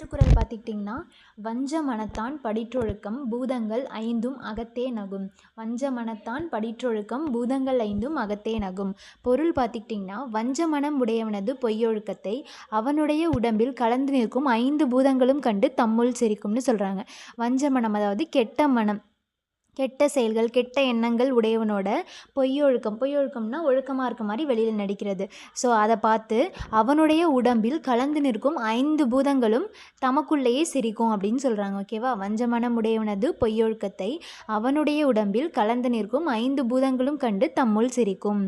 First பார்த்துக்கிட்டிங்கன்னா வஞ்ச மனத்தான் படிற்றொழுக்கம் பூதங்கள் ஐந்தும் அகத்தே நகும். வஞ்ச மனத்தான் படிற்றொழுக்கம் பூதங்கள் ஐந்தும் அகத்தே நகும். பொருள் பார்த்துக்கிட்டிங்கன்னா வஞ்ச மனம் உடையவனது பொய்யொழுக்கத்தை அவனுடைய உடம்பில் கலந்து நிற்கும் ஐந்து பூதங்களும் கண்டு தம்முள் சிரிக்கும்னு சொல்கிறாங்க வஞ்ச மனம் அதாவது கெட்ட மனம் கெட்ட செயல்கள் கெட்ட எண்ணங்கள் உடையவனோட பொய்யொழுக்கம் பொய்யொழுக்கம்னா ஒழுக்கமாக இருக்க மாதிரி வெளியில் நடிக்கிறது. ஸோ அதை பார்த்து அவனுடைய உடம்பில் கலந்து நிற்கும் ஐந்து பூதங்களும் தமக்குள்ளேயே சிரிக்கும் அப்படின்னு சொல்கிறாங்க ஓகேவா வஞ்சமனம் உடையவனது பொய்யொழுக்கத்தை அவனுடைய உடம்பில் கலந்து நிற்கும் ஐந்து பூதங்களும் கண்டு தம்முள் சிரிக்கும்.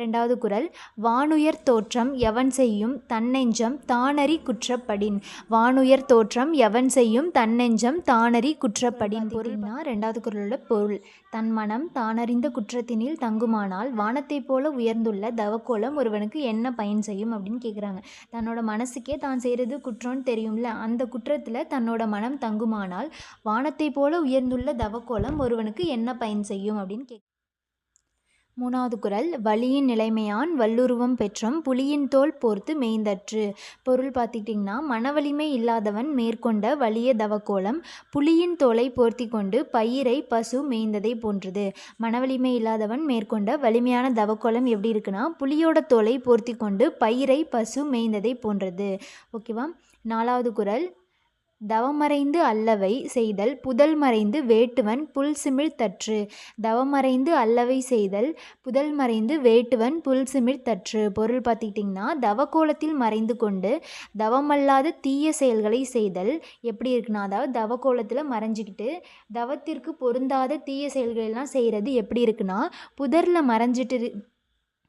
ரெண்டாவது குரல் வானுயர் தோற்றம் எவன் செய்யும் தன்னெஞ்சம் தானறி குற்றப்படின். வானுயர் தோற்றம் எவன் செய்யும் தன்னெஞ்சம் தானறி குற்றப்படின். பொருள்னா ரெண்டாவது குரலோட பொருள். தன் மனம் தானறிந்த குற்றத்தினில் தங்குமானால் வானத்தைப் போல உயர்ந்துள்ள தவக்கோலம் ஒருவனுக்கு என்ன பயன் செய்யும் அப்படின்னு கேட்குறாங்க தன்னோட மனசுக்கே தான் செய்கிறது குற்றம்னு தெரியும்ல. அந்த குற்றத்தில் தன்னோட மனம் தங்குமானால் வானத்தை போல உயர்ந்துள்ள தவக்கோலம் ஒருவனுக்கு என்ன பயன் செய்யும் அப்படின்னு கேட்க மூணாவது குரல் வலியின் நிலைமையான் வல்லுருவம் பெற்றும் புலியின் தோல் போர்த்து மேய்ந்தற்று பொருள் பார்த்துக்கிட்டிங்கன்னா மனவலிமை இல்லாதவன் மேற்கொண்ட வலிய தவக்கோலம் புலியின் தோலை போர்த்தி கொண்டு பயிரை பசு மேய்ந்ததை போன்றது. மனவலிமை இல்லாதவன் மேற்கொண்ட வலிமையான தவக்கோலம் எப்படி இருக்குன்னா புலியோட தோலை போர்த்தி கொண்டு பயிரை பசு மேய்ந்ததை போன்றது. ஓகேவா? நாலாவது குரல் தவமறைந்து அல்லவை செய்தல் புதல் மறைந்து வேட்டுவன் புல் சிமிழ் தற்று. தவமறைந்து அல்லவை செய்தல் புதல் மறைந்து வேட்டுவன் புல் சிமிழ் தற்று. பொருள் பார்த்துக்கிட்டிங்கன்னா தவக்கோலத்தில் மறைந்து கொண்டு தவமல்லாத தீய செயல்களை செய்தல் எப்படி இருக்குன்னா அதாவது தவக்கோலத்தில் மறைஞ்சிக்கிட்டு தவத்திற்கு பொருந்தாத தீய செயல்களெல்லாம் செய்கிறது எப்படி இருக்குன்னா புதரில் மறைஞ்சிட்டு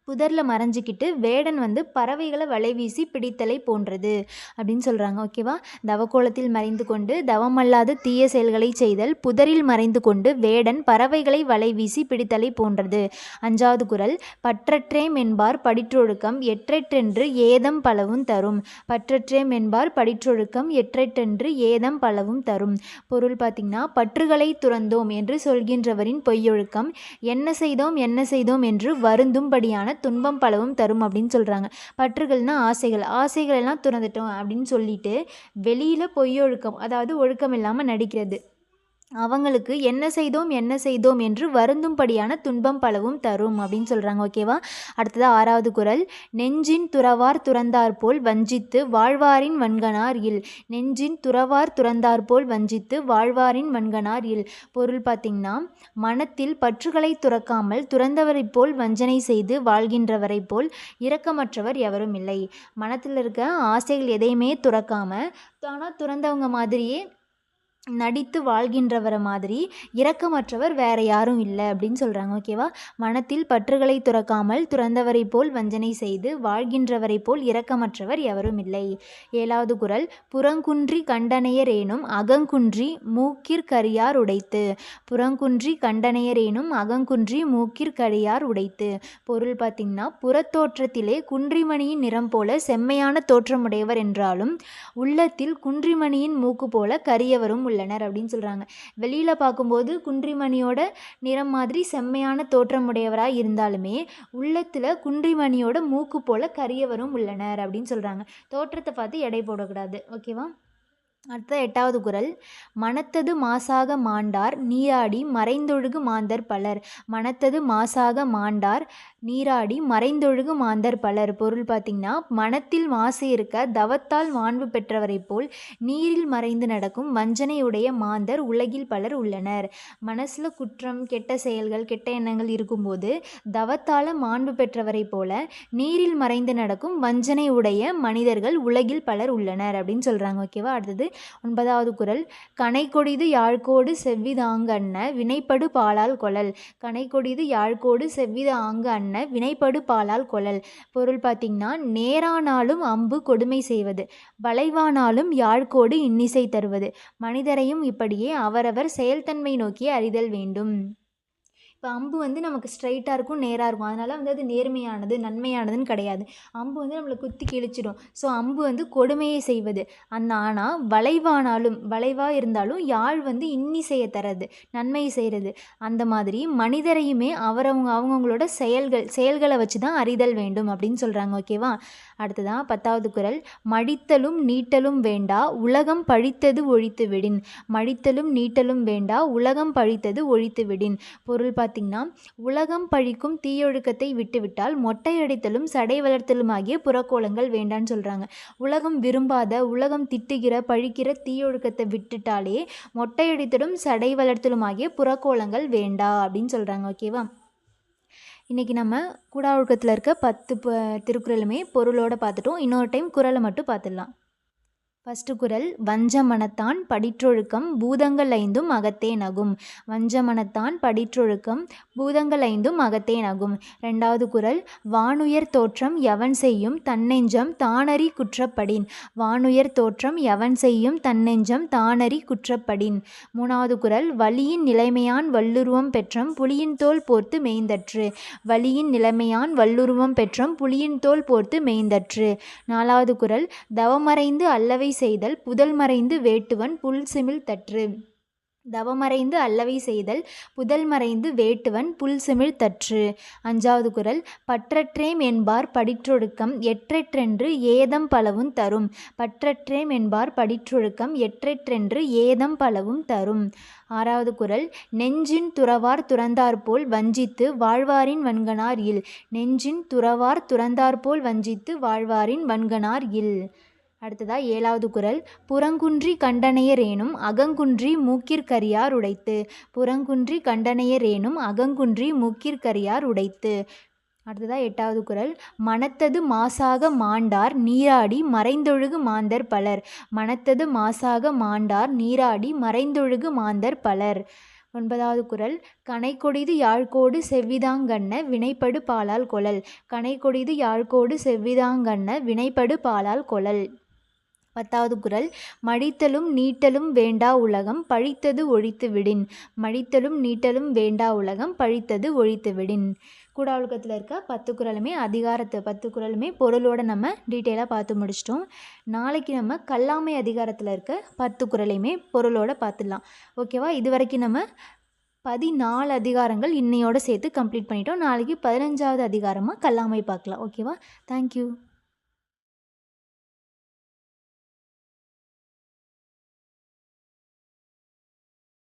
புதரில் மறைஞ்சிக்கிட்டு வேடன் வந்து பறவைகளை வலை வீசி பிடித்தலை போன்றது அப்படின்னு சொல்கிறாங்க ஓகேவா தவக்கோலத்தில் மறைந்து கொண்டு தவமல்லாத தீய செயல்களை செய்தல் புதரில் மறைந்து கொண்டு வேடன் பறவைகளை வலை வீசி பிடித்தலை போன்றது. அஞ்சாவது குரல் பற்றற்றேம் என்பார் படிற்றொழுக்கம் எற்றெற்றென்று ஏதம் பலவும் தரும். பற்றற்றேம் என்பார் படிற்றொழுக்கம் எற்றெற்றென்று ஏதம் பலவும் தரும். பொருள் பார்த்திங்கன்னா பற்றுகளை துறந்தோம் என்று சொல்கின்றவரின் பொய்யொழுக்கம் என்ன செய்தோம் என்ன செய்தோம் என்று வருந்தும்படியான துன்பம் பலவும் தரும் அப்படின்னு சொல்கிறாங்க பற்றுகள்னா ஆசைகள். ஆசைகள் எல்லாம் துறந்துட்டோம் அப்படின்னு சொல்லிட்டு வெளியில் பொய்யொழுக்கம் அதாவது ஒழுக்கம் இல்லாமல் நடிக்கிறது. அவங்களுக்கு என்ன செய்தோம் என்ன செய்தோம் என்று வருந்தும்படியான துன்பம் பலவும் தரும் அப்படின்னு சொல்கிறாங்க ஓகேவா அடுத்தது ஆறாவது குரல். நெஞ்சின் துறவார் துறந்தார் போல் வஞ்சித்து வாழ்வாரின் வன்கனார் இல். நெஞ்சின் துறவார் துறந்தார் போல் வஞ்சித்து வாழ்வாரின் வன்கனார் இல். பொருள் பார்த்திங்கன்னா மனத்தில் பற்றுகளை துறக்காமல் துறந்தவரைப் போல் வஞ்சனை செய்து வாழ்கின்றவரை போல் இரக்கமற்றவர் எவரும் இல்லை. மனத்தில் இருக்க ஆசைகள் எதையுமே துறக்காமல் ஆனால் துறந்தவங்க மாதிரியே நடித்து வாழ்கின்றவரை மாதிரி இரக்கமற்றவர் வேற யாரும் இல்லை அப்படின்னு சொல்கிறாங்க ஓகேவா மனத்தில் பற்றுகளை துறக்காமல் துறந்தவரை போல் வஞ்சனை செய்து வாழ்கின்றவரை போல் இரக்கமற்றவர் எவரும் இல்லை. ஏழாவது குரல் புறங்குன்றி கண்டனையரேனும் அகங்குன்றி மூக்கிற்கரியார் உடைத்து. புறங்குன்றி கண்டனையரேனும் அகங்குன்றி மூக்கிற்கரியார் உடைத்து. பொருள் பார்த்திங்கன்னா புறத்தோற்றத்திலே குன்றிமணியின் நிறம் போல செம்மையான தோற்றமுடையவர் என்றாலும் உள்ளத்தில் குன்றிமணியின் மூக்கு போல கரியவரும் உள்ளனர் அப்படின்னு சொல்கிறாங்க வெளியில் பார்க்கும்போது குன்றிமணியோட நிறம் மாதிரி செம்மையான தோற்றமுடையவராக இருந்தாலுமே உள்ளத்தில் குன்றிமணியோட மூக்கு போல கரியவரும் உள்ளனர் அப்படின்னு சொல்கிறாங்க தோற்றத்தை பார்த்து எடை போடக்கூடாது. ஓகேவா? அடுத்த எட்டாவது குரல். மனத்தது மாசாக மாண்டார் நீராடி மறைந்தொழுகு மாந்தர் பலர். மனத்தது மாசாக மாண்டார் நீராடி மறைந்தொழுகு மாந்தர் பலர். பொருள் பார்த்திங்கன்னா மனத்தில் மாசு இருக்க தவத்தால் மாண்பு பெற்றவரை போல் நீரில் மறைந்து நடக்கும் வஞ்சனையுடைய மாந்தர் உலகில் பலர் உள்ளனர். மனசில் குற்றம் கெட்ட செயல்கள் கெட்ட எண்ணங்கள் இருக்கும்போது தவத்தால் மாண்பு பெற்றவரை போல நீரில் மறைந்து நடக்கும் வஞ்சனை உடைய மனிதர்கள் உலகில் பலர் உள்ளனர் அப்படின்னு சொல்கிறாங்க ஓகேவா? அடுத்தது ஒன்பதாவது குரல் கனைக்கொடிது யாழ்கோடு செவ்வித ஆங்கு அன்ன வினைப்படு பாலால் கொழல். கனைக்கொடிது யாழ்கோடு செவ்வித ஆங்கு அன்ன வினைப்படு பாலால் கொழல். பொருள் பார்த்திங்கன்னா நேரானாலும் அம்பு கொடுமை செய்வது வளைவானாலும் யாழ்கோடு இன்னிசை தருவது. மனிதரையும் இப்படியே அவரவர் செயல்தன்மை நோக்கி அறிதல் வேண்டும். இப்போ அம்பு வந்து நமக்கு ஸ்ட்ரைட்டாக இருக்கும் நேராக இருக்கும். அதனால் வந்து அது நேர்மையானது நன்மையானதுன்னு கிடையாது. அம்பு வந்து நம்மளை குத்தி கிழிச்சிடும். ஸோ அம்பு வந்து கொடுமையை செய்வது. அந்த ஆனால் வளைவானாலும் வளைவாக இருந்தாலும் யாழ் வந்து இன்னி செய்ய தரது நன்மையை செய்கிறது அந்த மாதிரி மனிதரையுமே அவரவங்க அவங்கவுங்களோட செயல்கள் செயல்களை வச்சு தான் அறிதல் வேண்டும் அப்படின்னு சொல்கிறாங்க ஓகேவா அடுத்ததான் பத்தாவது குரல். மடித்தலும் நீட்டலும் வேண்டா உலகம் பழித்தது ஒழித்து விடின். மடித்தலும் நீட்டலும் வேண்டா உலகம் பழித்தது ஒழித்து விடின். பொருள் பார்த்திங்கன்னா உலகம் பழிக்கும் தீயொழுக்கத்தை விட்டுவிட்டால் மொட்டையடித்தலும் சடை வளர்த்தலும் ஆகிய புறக்கோலங்கள் வேண்டான்னு சொல்கிறாங்க உலகம் விரும்பாத உலகம் திட்டுகிற பழிக்கிற தீயொழுக்கத்தை விட்டுட்டாலே மொட்டையடித்தலும் சடை வளர்த்தலும் ஆகிய புறக்கோலங்கள் வேண்டா அப்படின்னு சொல்கிறாங்க ஓகேவா? இன்றைக்கி நம்ம கூடாஒழுக்கத்தில் இருக்க பத்து ப திருக்குறளுமே பொருளோடு பார்த்துட்டோம். இன்னொரு டைம் குரலை மட்டும் பார்த்துடலாம். ஃபஸ்ட்டு குரல் வஞ்சமனத்தான் படிற்றொழுக்கம் பூதங்கள் ஐந்தும் அகத்தே நகும். வஞ்சமனத்தான் படிற்றொழுக்கம் பூதங்கள் ஐந்தும் அகத்தே நகும். ரெண்டாவது குரல் வானுயர் தோற்றம் எவன் செய்யும் தன்னெஞ்சம் தானறி குற்றப்படின். வானுயர் தோற்றம் எவன் செய்யும் தன்னெஞ்சம் தானறி குற்றப்படின். மூணாவது குரல் வலியின் நிலைமையான் வல்லுருவம் பெற்றம் புலியின் தோல் போர்த்து மேய்ந்தற்று. வலியின் நிலைமையான் வல்லுருவம் பெற்றம் புலியின் தோல் போர்த்து மேய்ந்தற்று. நாலாவது குரல் தவமறைந்து அல்லவை செய்தல் புதல் மறைந்து வேட்டுவன் புல் சிமிழ் தற்று. தவமறைந்து அல்லவை செய்தல் புதல் மறைந்து வேட்டுவன் புல் சிமிழ் தற்று. அஞ்சாவது குரல் பற்றற்றேம் என்பார் படிற்றொழுக்கம் எற்றெற்றென்று ஏதம் பலவும் தரும். பற்றற்றேம் என்பார் படிற்றொழுக்கம் எற்றெற்றென்று ஏதம் பலவும் தரும். ஆறாவது குரல் நெஞ்சின் துறவார் துறந்தாற்போல் வஞ்சித்து வாழ்வாரின் வன்கனார் இல். நெஞ்சின் துறவார் துறந்தாற்போல் வஞ்சித்து வாழ்வாரின் வன்கனார் இல். அடுத்ததா ஏழாவது குரல் புறங்குன்றி கண்டனையரேனும் அகங்குன்றி மூக்கிற்கரியார் உடைத்து புறங்குன்றி கண்டனையரேனும் அகங்குன்றி மூக்கிற்கரியார் உடைத்து. அடுத்ததா எட்டாவது குரல் மனத்தது மாசாக மாண்டார் நீராடி மறைந்தொழுகு மாந்தர் பலர். மனத்தது மாசாக மாண்டார் நீராடி மறைந்தொழுகு மாந்தர் பலர். ஒன்பதாவது குரல் கனைக்கொடிது யாழ்கோடு செவ்விதாங்கண்ண வினைப்படு பாலால் கொழல். கனைக்கொடிது யாழ்கோடு செவ்விதாங்கண்ண வினைப்படு பாலால் கொழல். பத்தாவது குரல் மடித்தலும் நீட்டலும் வேண்டா உலகம் பழித்தது ஒழித்து விடின். மடித்தலும் நீட்டலும் வேண்டா உலகம் பழித்தது ஒழித்து விடின். கூடாவழுக்கத்தில் இருக்க பத்து குரலுமே அதிகாரத்தை பத்து குரலுமே பொருளோட நம்ம டீட்டெயிலாக பார்த்து முடிச்சிட்டோம். நாளைக்கு நம்ம கல்லாமை அதிகாரத்தில் இருக்க பத்து குரலையுமே பொருளோட பார்த்துடலாம். ஓகேவா? இது வரைக்கும் நம்ம பதினாலு அதிகாரங்கள் இன்னையோட சேர்த்து கம்ப்ளீட் பண்ணிட்டோம். நாளைக்கு பதினஞ்சாவது அதிகாரமாக கல்லாமை பார்க்கலாம். ஓகேவா? தேங்க்யூ